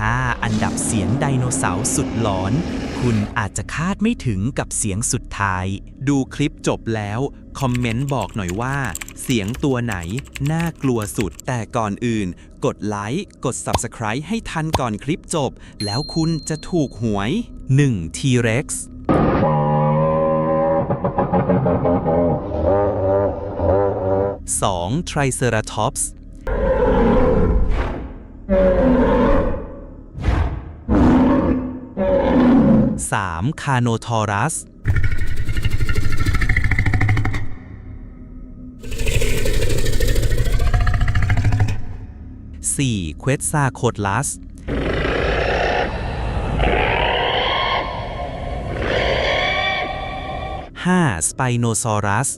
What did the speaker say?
5 อันดับเสียงไดโนเสาร์สุดหลอน คุณอาจจะคาดไม่ถึงกับเสียงสุดท้าย ดูคลิปจบแล้ว คอมเมนต์บอกหน่อยว่า เสียงตัวไหน น่ากลัวสุด แต่ก่อนอื่น กดไลค์ กด Subscribe ให้ทันก่อนคลิปจบ แล้วคุณจะถูกหวย 1. T-Rex 2. Triceratops 3. 3. คาโนทอรัสสี่เควสซาโคดลัสาสไปโนซอรัส